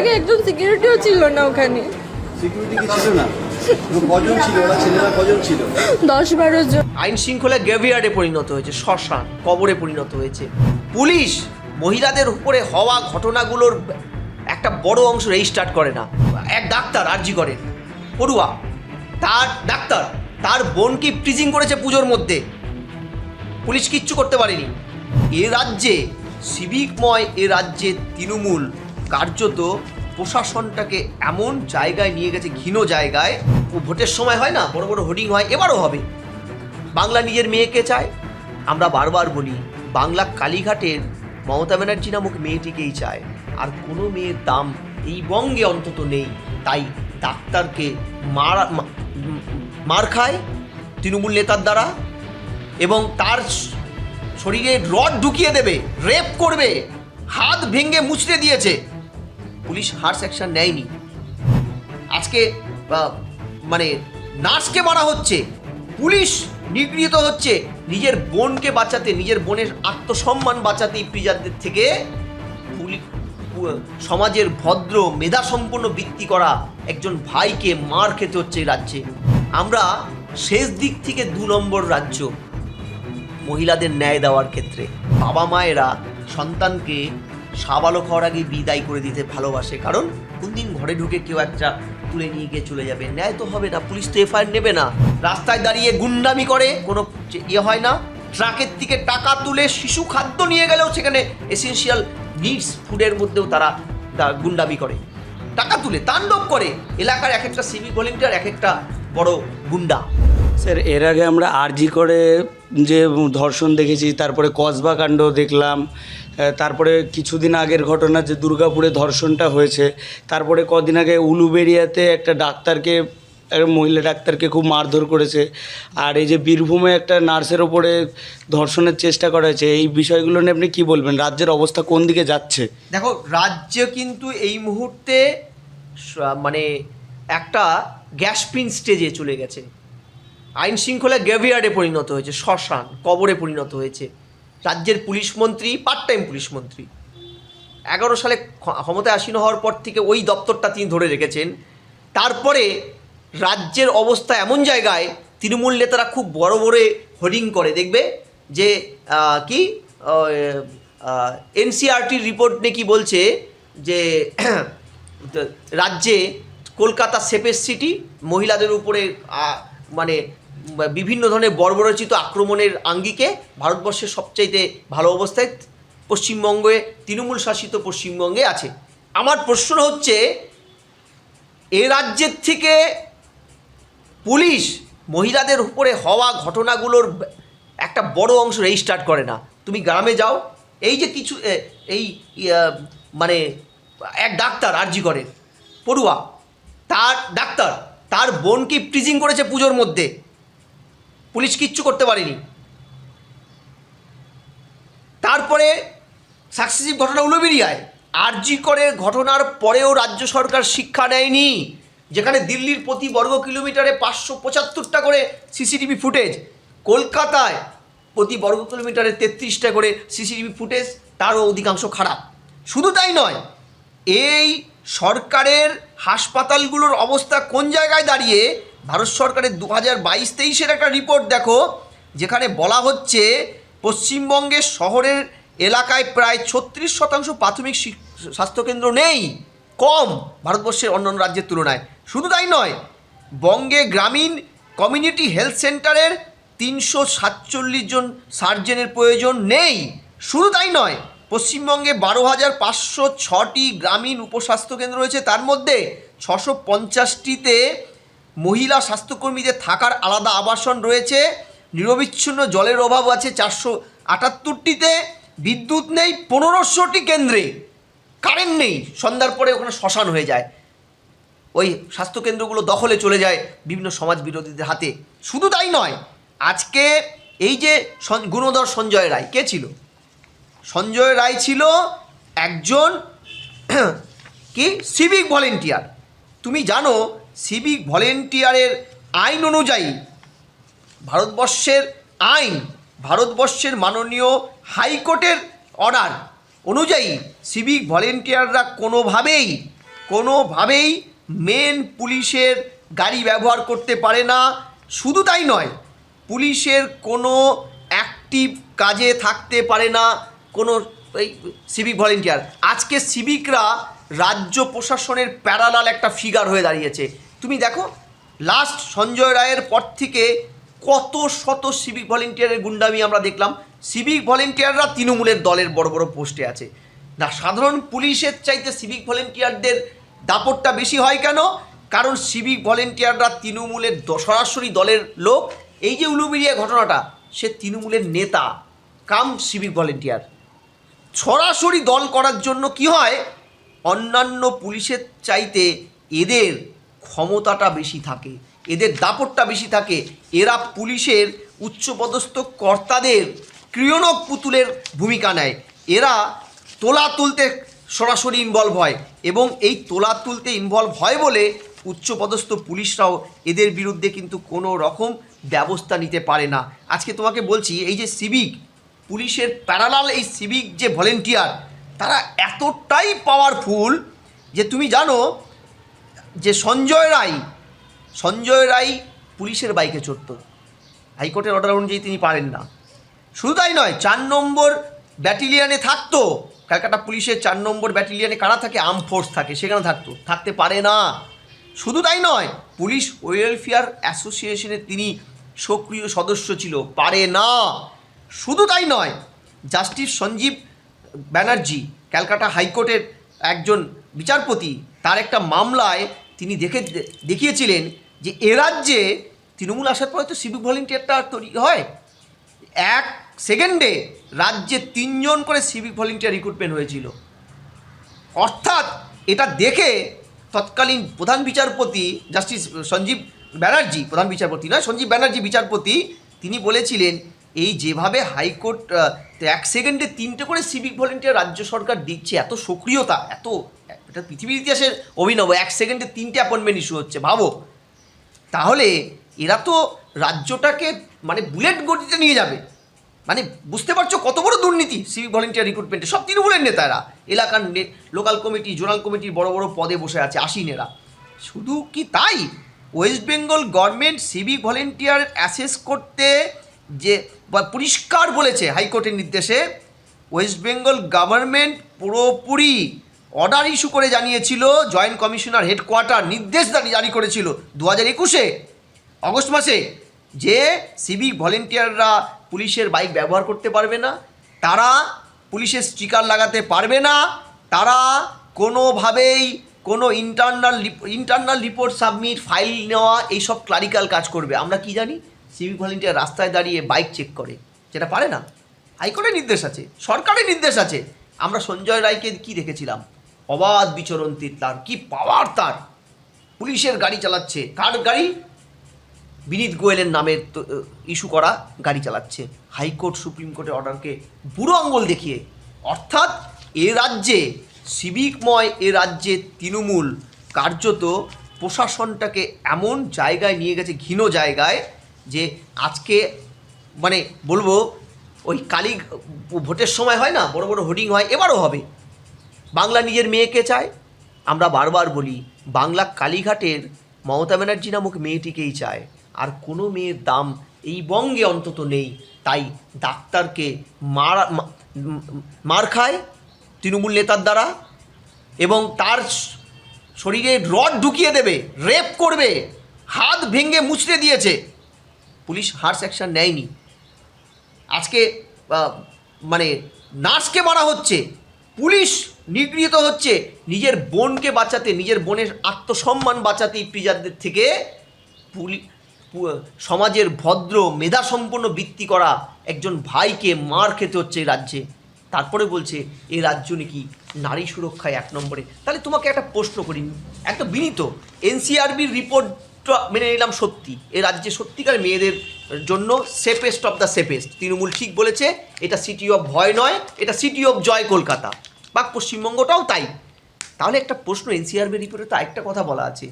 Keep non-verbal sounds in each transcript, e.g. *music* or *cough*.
আগে একজন সিকিউরিটিও ছিল না ওখানে। সিকিউরিটি কি ছিল না? কজন ছিল? ওরা ছেলেরা কজন ছিল? দশ বারো জন। আইন শৃঙ্খলা গ্রেভিয়ার্ডে পরিণত হয়েছে শ্মশান কবরে পরিণত হয়েছে। পুলিশ মহিলাদের উপরে হওয়া ঘটনাগুলোর একটা বড় অংশ রেজিস্টার করে না। এক ডাক্তার আর্জি করে পড়ুয়া। তার ডাক্তার তার বোনকে প্রিজিং করেছে পুজোর মধ্যে। পুলিশ কিচ্ছু করতে পারেনি। এ রাজ্যে সিভিকময় এ রাজ্যে তৃণমূল। কার্যত প্রশাসনটাকে এমন জায়গায় নিয়ে গেছে ঘিন জায়গায়। ও ভোটের সময় হয় না, বড় বড় হোর্ডিং হয়, এবারও হবে। বাংলা নিজের মেয়েকে চায়, আমরা বারবার বলি, বাংলা কালীঘাটের মমতা ব্যানার্জি নামক মেয়েটিকেই চায়। আর কোনো মেয়ের দাম এই বঙ্গে অন্তত নেই। তাই ডাক্তারকে মার মার খায় তৃণমূল নেতার দ্বারা এবং তার শরীরে রড ঢুকিয়ে দেবে, রেপ করবে, হাত ভেঙে মুচড়ে দিয়েছে। পুলিশ হার্স অ্যাকশন নেয়নি। আজকে মানে নার্সকে মারা হচ্ছে, পুলিশ নিগৃহীত হচ্ছে, নিজের বোনকে বাঁচাতে, নিজের বোনের আত্মসম্মান বাঁচাতে এই প্রিজারদের থেকে সমাজের ভদ্র, মেধাসম্পন্ন বৃত্তি করা একজন ভাইকে মার খেতে হচ্ছে এই রাজ্যে। আমরা শেষ দিক থেকে দু নম্বর রাজ্য, মহিলাদের ন্যায় দেওয়ার ক্ষেত্রে। বাবা মায়েরা সন্তানকে সাবালক হওয়ার আগে বিদায় করে দিতে ভালোবাসে, কারণ কোনদিন ঘরে ঢুকে কেউ একটা তুলে নিয়ে গিয়ে চলে যাবে। ন্যায় তো হবে না, পুলিশ তো এফআইআর নেবে না। রাস্তায় দাঁড়িয়ে গুন্ডামি করে, কোনো ইয়ে হয় না। ট্রাকের থেকে টাকা তুলে শিশু খাদ্য নিয়ে গেলেও সেখানে এসেনশিয়াল নিডস ফুডের মধ্যেও তারা গুন্ডামি করে। টাকা তুলে, তাণ্ডব করে। এলাকার এক একটা সিভিক ভলেন্টিয়ার এক একটা বড় গুন্ডা। স্যার, এর আগে আমরা আরজি করে যে ধর্ষণ দেখেছি, তারপরে কসবা কাণ্ড দেখলাম তারপরে কিছুদিন আগের ঘটনা যে দুর্গাপুরে ধর্ষণটা হয়েছে, তারপরে কদিন আগে উলুবেরিয়াতে একটা ডাক্তারকে মহিলা ডাক্তারকে খুব মারধর করেছে, আর এই যে বীরভূমে একটা নার্সের ওপরে ধর্ষণের চেষ্টা করা হয়েছে, এই বিষয়গুলো নিয়ে আপনি কী বলবেন? রাজ্যের অবস্থা কোন দিকে যাচ্ছে? দেখো, রাজ্য কিন্তু এই মুহূর্তে মানে একটা গ্যাসপিন স্টেজে চলে গেছে। আইন শৃঙ্খলা গ্রেভিয়ার্ডে পরিণত হয়েছে, শ্মশান কবরে পরিণত হয়েছে। রাজ্যের পুলিশ মন্ত্রী পার্ট টাইম পুলিশ মন্ত্রী। এগারো সালে ক্ষ- ক্ষমতায় আসীন হওয়ার পর থেকে ওই দপ্তরটা তিনি ধরে রেখেছেন। তারপরে রাজ্যের অবস্থা এমন জায়গায়, তৃণমূল নেতারা খুব বড় বড় হোর্ডিং করে, দেখবে? যে কি? এনসিআরটির রিপোর্ট নাকি বলছে যে, *clears throat* রাজ্যে কলকাতা সেফেস্ট সিটি, মহিলাদের উপরে মানে বিভিন্ন ধরনের বর্বরচিত আক্রমণের আঙ্গিকে ভারতবর্ষের সবচাইতে ভালো অবস্থায় পশ্চিমবঙ্গে, তৃণমূল শাসিত পশ্চিমবঙ্গে আছে। আমার প্রশ্ন হচ্ছে, এ রাজ্যের থেকে পুলিশ মহিলাদের উপরে হওয়া ঘটনাগুলোর একটা বড় অংশ রেজিস্টার করে না। তুমি গ্রামে যাও, এই যে কিছু এই মানে এক ডাক্তার আর্জি করে পড়ুয়া, তার, ডাক্তার, তার বোনকে প্রিজিং করেছে পুজোর মধ্যে। পুলিশ কিচ্ছু করতে পারেনি। তারপরে সাকসেসিভ ঘটনা উলুবেরিয়ায়। আরজি করে ঘটনার পরেও রাজ্য সরকার শিক্ষা নেয়নি, যেখানে দিল্লির প্রতি বর্গ কিলোমিটারে পাঁচশো পঁচাত্তরটা করে সিসিটিভি ফুটেজ, কলকাতায় প্রতি বর্গ কিলোমিটারে তেত্রিশটা করে সিসিটিভি ফুটেজ, তারও অধিকাংশ খারাপ। শুধু তাই নয়, এই সরকারের হাসপাতালগুলোর অবস্থা কোন জায়গায় দাঁড়িয়ে ভারত সরকারের দু হাজার বাইশ তেইশের একটা রিপোর্ট দেখো, যেখানে বলা হচ্ছে পশ্চিমবঙ্গের শহরের এলাকায় প্রায় ছত্রিশ শতাংশ প্রাথমিক স্বাস্থ্যকেন্দ্র নেই, কম ভারতবর্ষের অন্যান্য রাজ্যের তুলনায়। শুধু তাই নয়, বঙ্গে গ্রামীণ কমিউনিটি হেলথ সেন্টারের তিনশো সাতচল্লিশ জন সার্জেনের প্রয়োজন নেই। শুধু তাই নয়, পশ্চিমবঙ্গে বারো হাজার পাঁচশো ছটি গ্রামীণ উপস্বাস্থ্য কেন্দ্র রয়েছে, তার মধ্যে ছশো পঞ্চাশটিতে মহিলা স্বাস্থ্যকর্মীদের থাকার আলাদা আবাসন রয়েছে। নিরবিচ্ছিন্ন জলের অভাব আছে চারশো আটাত্তরটিতে। বিদ্যুৎ নেই পনেরোশোটি কেন্দ্রে। কারেন্ট নেই। সন্ধ্যার পরে ওখানে শ্মশান হয়ে যায়। ওই স্বাস্থ্যকেন্দ্রগুলো দখলে চলে যায় বিভিন্ন সমাজ বিরোধীদের হাতে। শুধু তাই নয়, আজকে এই যে গুণধর সঞ্জয় রায়, কে ছিল? সঞ্জয় রায় ছিল একজন *clears throat* কি? সিভিক ভলেন্টিয়ার তুমি জানো সিভিক ভলেন্টিয়ারের আইন অনুযায়ী ভারতবর্ষের আইন, ভারতবর্ষের মাননীয় হাইকোর্টের অর্ডার অনুযায়ী সিভিক ভলেন্টিয়াররা কোনোভাবেই কোনোভাবেই মেন পুলিশের গাড়ি ব্যবহার করতে পারে না। শুধু তাই নয়, পুলিশের কোনো অ্যাক্টিভ কাজে থাকতে পারে না, কোনো এই সিভিক ভলেন্টিয়ার আজকে সিভিকরা রাজ্য প্রশাসনের প্যারালাল একটা ফিগার হয়ে দাঁড়িয়েছে। তুমি দেখো লাস্ট সঞ্জয় রায়ের পর থেকে কত শত সিভিক ভলেন্টিয়ারের গুন্ডামি আমরা দেখলাম। সিভিক ভলেন্টিয়াররা তৃণমূলের দলের বড় বড় পোস্টে আছে। না, সাধারণ পুলিশের চাইতে সিভিক ভলেন্টিয়ারদের দাপটটা বেশি হয় কেন? কারণ সিভিক ভলেন্টিয়াররা তৃণমূলের সরাসরি দলের লোক। এই যে উলুবিরিয়া ঘটনাটা, সে তৃণমূলের নেতা, কাম সিভিক ভলেন্টিয়ার সরাসরি দল করার জন্য কি হয়? অন্যান্য পুলিশের চাইতে এদের ক্ষমতাটা বেশি থাকে, এদের দাপটটা বেশি থাকে। এরা পুলিশের উচ্চপদস্থ কর্তাদের ক্রিয়নক পুতুলের ভূমিকা নেয়। এরা তোলা তুলতে সরাসরি ইনভলভ হয় এবং এই তোলা তুলতে ইনভলভ হয় বলে উচ্চপদস্থ পুলিশরাও এদের বিরুদ্ধে কিন্তু কোনো রকম ব্যবস্থা নিতে পারে না। আজকে তোমাকে বলছি, এই যে সিভিক পুলিশের প্যারালাল এই সিভিক যে ভলেন্টিয়ার তারা এতটাই পাওয়ারফুল যে তুমি জানো যে সঞ্জয় রায় সঞ্জয় রায় পুলিশের বাইকে চড়ত। হাইকোর্টের অর্ডার অনুযায়ী তিনি পারেন না। শুধু তাই নয়, চার নম্বর ব্যাটালিয়ানে থাকতো। ক্যালকাটা পুলিশের চার নম্বর ব্যাটালিয়ানে কারা থাকে? আর্ম ফোর্স থাকে, সেখানে থাকতো। থাকতে পারে না। শুধু তাই নয়, পুলিশ ওয়েলফেয়ার অ্যাসোসিয়েশনের তিনি সক্রিয় সদস্য ছিল। পারে না। শুধু তাই নয় জাস্টিস সঞ্জীব ব্যানার্জি ক্যালকাটা হাইকোর্টের একজন বিচারপতি, তার একটা মামলায় তিনি দেখে, দেখিয়েছিলেন যে এ রাজ্যে তৃণমূল আসার পরে তো সিভিক ভলেন্টিয়ারটা তৈরি হয়। এক সেকেন্ডে রাজ্যে তিনজন করে সিভিক ভলেন্টিয়ার রিক্রুটমেন্ট হয়েছিল। অর্থাৎ এটা দেখে তৎকালীন প্রধান বিচারপতি জাস্টিস সঞ্জীব ব্যানার্জি প্রধান বিচারপতি নয় সঞ্জীব ব্যানার্জি বিচারপতি, তিনি বলেছিলেন এই যেভাবে হাইকোর্ট এক সেকেন্ডে তিনটে করে সিভিক ভলেন্টিয়ার রাজ্য সরকার দিচ্ছে, এত সক্রিয়তা, এত, এটা পৃথিবীর ইতিহাসের অভিনব, এক সেকেন্ডে তিনটে অ্যাপয়েন্টমেন্ট ইস্যু হচ্ছে, ভাবো। তাহলে এরা তো রাজ্যটাকে মানে বুলেট গতিতে নিয়ে যাবে। মানে বুঝতে পারছ কত বড় দুর্নীতি সিভিক ভলেন্টিয়ার রিক্রুটমেন্টে সব তৃণমূলের নেতারা এলাকার লোকাল কমিটি জোনাল কমিটির বড় বড় পদে বসে আছে আসীনেরা শুধু কি তাই? West Bengal government civic volunteer assess করতে যে পরিষ্কার বলেছে হাইকোর্টের নির্দেশে, ওয়েস্ট বেঙ্গল গভর্নমেন্ট পুরোপুরি অর্ডার ইস্যু করে জানিয়েছিল, জয়েন্ট কমিশনার হেডকোয়ার্টার নির্দেশ জারি- করেছিল দু হাজার একুশে, অগস্ট মাসে, যে সিভিক ভলেন্টিয়াররা পুলিশের বাইক ব্যবহার করতে পারবে না, তারা পুলিশের স্টিকার লাগাতে পারবে না, তারা কোনোভাবেই কোনো internal internal report submit, file নেওয়া, এইসব ক্লারিক্যাল কাজ করবে। আমরা কি জানি? সিভিক ভলেন্টিয়ার রাস্তায় দাঁড়িয়ে বাইক চেক করে, যেটা পারে না। হাইকোর্টের নির্দেশ আছে, সরকারের নির্দেশ আছে। আমরা সঞ্জয় রায়কে কি দেখেছিলাম? অবাধ বিচরণ তার কি পাওয়ার তার। পুলিশের গাড়ি চালাচ্ছে, কার গাড়ি? বিনীত গোয়েলের নামের ইস্যু করা গাড়ি চালাচ্ছে। হাইকোর্ট সুপ্রিম কোর্টের অর্ডারকে বুড়ো আঙ্গল দেখিয়ে, অর্থাৎ এ রাজ্যে, সিভিকময় এ রাজ্যে তৃণমূল কার্যত প্রশাসনটাকে এমন জায়গায় নিয়ে গেছে ঘিন জায়গায় যে আজকে মানে বলব, ওই কালী ভোটের সময় হয় না, বড় বড় হোর্ডিং হয়, এবারও হবে। বাংলা নিজের মেয়েকে চায়, আমরা বারবার বলি, বাংলা কালীঘাটের মমতা ব্যানার্জি নামক মেয়েটিকেই চায়। আর কোনো মেয়ের দাম এই বঙ্গে অন্তত নেই। তাই ডাক্তারকে মার মার খায় তৃণমূল নেতার দ্বারা এবং তার শরীরে রড ঢুকিয়ে দেবে, রেপ করবে, হাত ভেঙে মুচড়ে দিয়েছে। পুলিশ হার্স অ্যাকশন নেয়নি। আজকে মানে নার্সকে মারা হচ্ছে, পুলিশ নিগৃহীত হচ্ছে, নিজের বোনকে বাঁচাতে, নিজের বোনের আত্মসম্মান বাঁচাতে প্রিজারদের থেকে পুলি সমাজের ভদ্র, মেধাসম্পন্ন বৃত্তি করা একজন ভাইকে মার খেতে হচ্ছে এই রাজ্যে। তারপরে বলছে এই রাজ্য নাকি নারী সুরক্ষায় এক নম্বরে। তাহলে তোমাকে একটা প্রশ্ন করি। একটা বিনীত। এনসিআরবির রিপোর্টটা মেনে নিলাম সত্যি। এ রাজ্যে সত্যিকার মেয়েদের জন্য safest of the safest Trinamool ঠিক বলেছে, এটা সিটি অফ ভয় নয়, এটা সিটি অফ জয় কলকাতা। বা পশ্চিমবঙ্গটাও তাই। তাহলে একটা প্রশ্ন এনসিআরবি রিপোর্টে তো একটা কথা বলা আছে।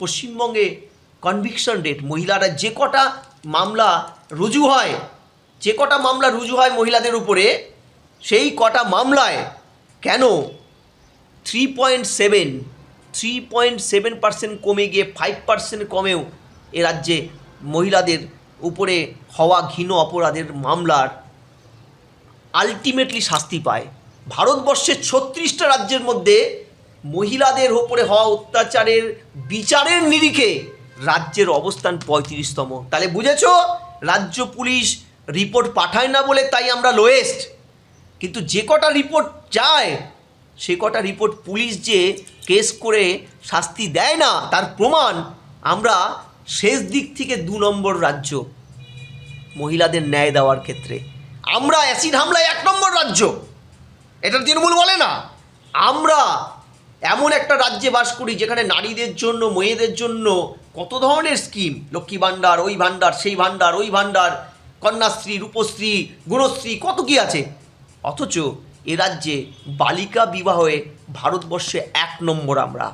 পশ্চিমবঙ্গে কনভিকশন রেট মহিলারা যে কটা মামলা রুজু হয়, যে কটা মামলা রুজু হয় মহিলাদের উপরে, সেই কটা মামলায় কেন three point seven three point seven percent কমে গিয়ে ফাইভ পার্সেন্ট কমেও এ রাজ্যে মহিলাদের উপরে হওয়া ঘৃণ অপরাধের মামলার আলটিমেটলি শাস্তি পায়। ভারতবর্ষের ছত্রিশটা রাজ্যের মধ্যে মহিলাদের ওপরে হওয়া অত্যাচারের বিচারের নিরিখে রাজ্যের অবস্থান পঁয়ত্রিশতম। তাহলে বুঝেছ? রাজ্য পুলিশ রিপোর্ট পাঠায় না বলে তাই আমরা লোয়েস্ট কিন্তু যে কটা রিপোর্ট যায় সে কটা রিপোর্ট পুলিশ যে কেস করে শাস্তি দেয় না, তার প্রমাণ আমরা শেষ দিক থেকে দু নম্বর রাজ্য মহিলাদের ন্যায় দেওয়ার ক্ষেত্রে। আমরা অ্যাসিড হামলায় এক নম্বর রাজ্য। এটা তৃণমূল বলে না। আমরা এমন একটা রাজ্যে বাস করি যেখানে নারীদের জন্য, মেয়েদের জন্য কত ধরনের স্কিম লক্ষ্মী ভাণ্ডার, ওই ভাণ্ডার, সেই ভাণ্ডার, ওই ভাণ্ডার, কন্যাশ্রী, রূপশ্রী, গুণশ্রী, কত কি আছে? অথচ এ রাজ্যে বালিকা বিবাহে ভারতবর্ষে এক নম্বর আমরা।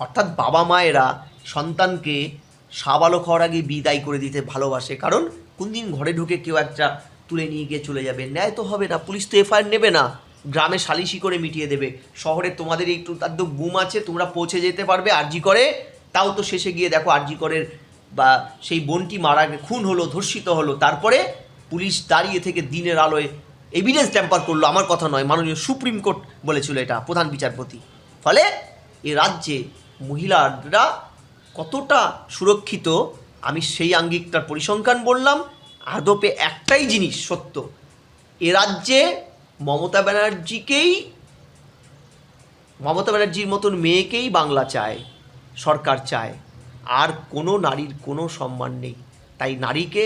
অর্থাৎ বাবা মায়েরা সন্তানকে সাবালক হওয়ার আগে বিদায় করে দিতে ভালোবাসে। কারণ কোন দিন ঘরে ঢুকে কেউ একটা তুলে নিয়ে গিয়ে চলে যাবে। ন্যায় তো হবে না, পুলিশ তো এফআইআর নেবে না। গ্রামে সালিশি করে মিটিয়ে দেবে। শহরে তোমাদের একটু তার তো গুম আছে, তোমরা পৌঁছে যেতে পারবে আরজি করে। তাও তো শেষে গিয়ে দেখো আরজি করের বা সেই বোনটি মারা খুন হলো, ধর্ষিত হলো। তারপরে পুলিশ দাঁড়িয়ে থেকে দিনের আলোয় এভিডেন্স ট্যাম্পার করল, আমার কথা নয়, মাননীয় সুপ্রিম কোর্ট বলেছিল এটা, প্রধান বিচারপতি। ফলে এ রাজ্যে মহিলারা কতটা সুরক্ষিত, আমি সেই আঙ্গিকটার পরিসংখ্যান বললাম, আদপে একটাই জিনিস সত্য, এ রাজ্যে মমতা ব্যানার্জিকেই, মমতা ব্যানার্জির মতন মেয়েকেই বাংলা চায়, সরকার চায়, আর কোনো নারীর কোনো সম্মান নেই। তাই নারীকে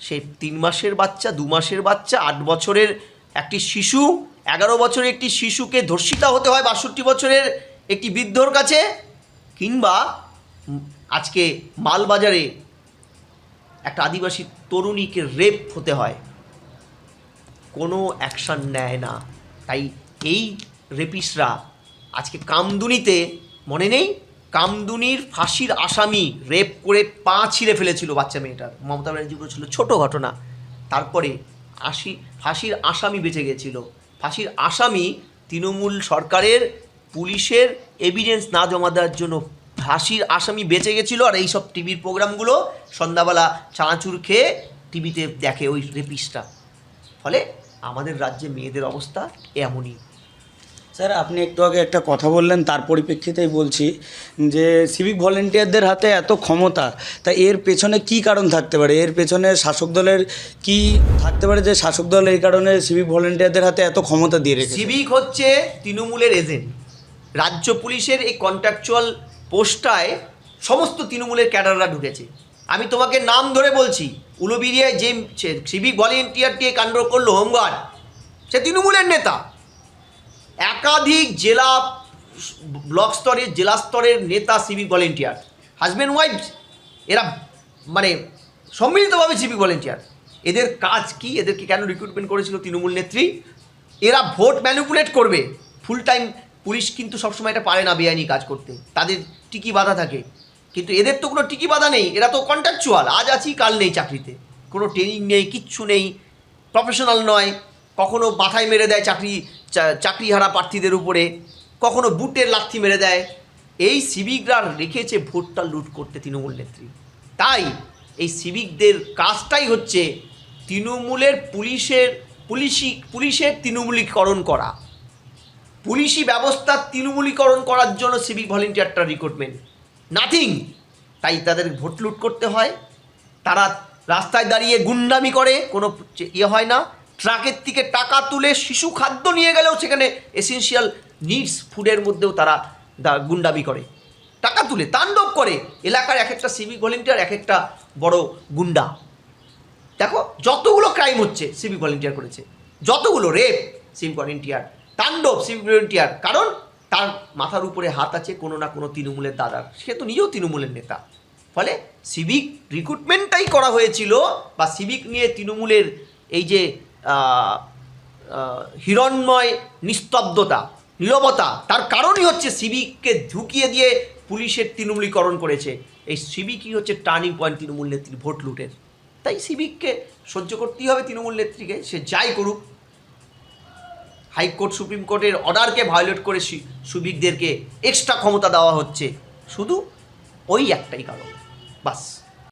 সে তিন মাসের বাচ্চা, দু মাসের বাচ্চা, আট বছরের একটি শিশু, এগারো বছরের একটি শিশুকে ধর্ষিতা হতে হয় বাষট্টি বছরের একটি বৃদ্ধর কাছে, কিংবা আজকে মালবাজারে একটা আদিবাসী তরুণীকে রেপ হতে হয়। কোনো অ্যাকশান নেয় না। তাই এই রেপিসরা আজকে কামদুনিতে মনে নেই? কামদুনির ফাঁসির আসামি রেপ করে পা ছিঁড়ে ফেলেছিল বাচ্চা মেয়েটার। মমতা ব্যানার্জি বলেছিল, ছোট ঘটনা। তারপরে আশি, ফাঁসির আসামি বেঁচে গেছিল। ফাঁসির আসামি তৃণমূল সরকারের, পুলিশের এভিডেন্স না জমা দেওয়ার জন্য ফাঁসির আসামি বেঁচে গেছিল। আর এইসব টিভির প্রোগ্রামগুলো সন্ধ্যাবেলা চানাচুর খেয়ে টিভিতে দেখে ওই রেপিসটা ফলে আমাদের রাজ্যে মেয়েদের অবস্থা এমনই। স্যার, আপনি একটু আগে একটা কথা বললেন, তার পরিপ্রেক্ষিতেই বলছি যে সিভিক ভলেন্টিয়ারদের হাতে এত ক্ষমতা, তা এর পেছনে কি কারণ থাকতে পারে? এর পেছনে শাসক দলের কি থাকতে পারে যে শাসক দল এই কারণে সিভিক ভলেন্টিয়ারদের হাতে এত ক্ষমতা দিয়ে রেখেছে? সিভিক হচ্ছে তৃণমূলের এজেন্ট রাজ্য পুলিশের এই কন্ট্রাকচুয়াল পোস্টায় সমস্ত তৃণমূলের ক্যাডাররা ঢুকেছে। আমি তোমাকে নাম ধরে বলছি উলুবিরিয়ায় যে সিভিক ভলেন্টিয়ার দিয়ে কাণ্ড করল হোমগার্ড সে তৃণমূলের নেতা। একাধিক জেলা ব্লক স্তরের জেলা স্তরের নেতা সিভিক ভলেন্টিয়ার হাজব্যান্ড ওয়াইফ এরা মানে সম্মিলিতভাবে সিভিক ভলেন্টিয়ার এদের কাজ কি? এদেরকে কেন রিক্রুটমেন্ট করেছিল তৃণমূল নেত্রী? এরা ভোট ম্যানিপুলেট করবে। ফুল টাইম পুলিশ কিন্তু সবসময় এটা পারে না বেআইনি কাজ করতে। তাদের টিকি বাধা থাকে। কিন্তু এদের তো কোনো টিকি বাধা নেই। এরা তো কন্ট্রাকচুয়াল আজ আছি, কাল নেই চাকরিতে। কোনো ট্রেনিং নেই, কিচ্ছু নেই। প্রফেশনাল নয়। কখনো মাথায় মেরে দেয় চাকরি চাকরিহারা প্রার্থীদের উপরে, কখনো বুটের লাথি মেরে দেয়। এই সিভিকরা রেখেছে ভোটটা লুট করতে তৃণমূল নেত্রী। তাই এই সিভিকদের কাজটাই হচ্ছে তৃণমূলের পুলিশের, পুলিশি, পুলিশের তৃণমূলীকরণ করা। পুলিশি ব্যবস্থা তৃণমূলীকরণ করার জন্য সিভিক ভলেন্টিয়ারটা রিক্রুটমেন্ট নাথিং তাই তাদের ভোট লুট করতে হয়। তারা রাস্তায় দাঁড়িয়ে গুন্ডামি করে, কোনো ইয়ে হয় না। ট্রাকের থেকে টাকা তুলে শিশু খাদ্য নিয়ে গেলেও সেখানে এসেনশিয়াল নিডস ফুডের মধ্যেও তারা গুন্ডামি করে। টাকা তুলে, তাণ্ডব করে। এলাকার এক একটা সিভিক ভলেন্টিয়ার এক একটা বড় গুন্ডা। দেখো, যতগুলো ক্রাইম হচ্ছে সিভিক ভলেন্টিয়ার করেছে। যতগুলো রেপ সিভিক ভলেন্টিয়ার তাণ্ডব সিভিক ভলেন্টিয়ার কারণ, তার মাথার উপরে হাত আছে কোনো না কোনো তৃণমূলের দাদার। সে তো নিজেও তৃণমূলের নেতা। ফলে সিভিক রিক্রুটমেন্টটাই করা হয়েছিল, বা সিভিক নিয়ে তৃণমূলের এই যে হিরণ্ময় নিস্তব্ধতা, নীরবতা। তার কারণই হচ্ছে সিভিককে ঢুকিয়ে দিয়ে পুলিশের তৃণমূলীকরণ করেছে। এই সিভিকই হচ্ছে টার্নিং পয়েন্ট তৃণমূল নেত্রীর ভোট লুটের। তাই সিভিককে সহ্য করতেই হবে তৃণমূল নেত্রীকে, সে যাই করুক। হাইকোর্ট, সুপ্রিম কোর্টের অর্ডারকে ভায়োলেট করে সুবিকদেরকে এক্সট্রা ক্ষমতা দেওয়া হচ্ছে। শুধু ওই একটাই কারণ। বাস।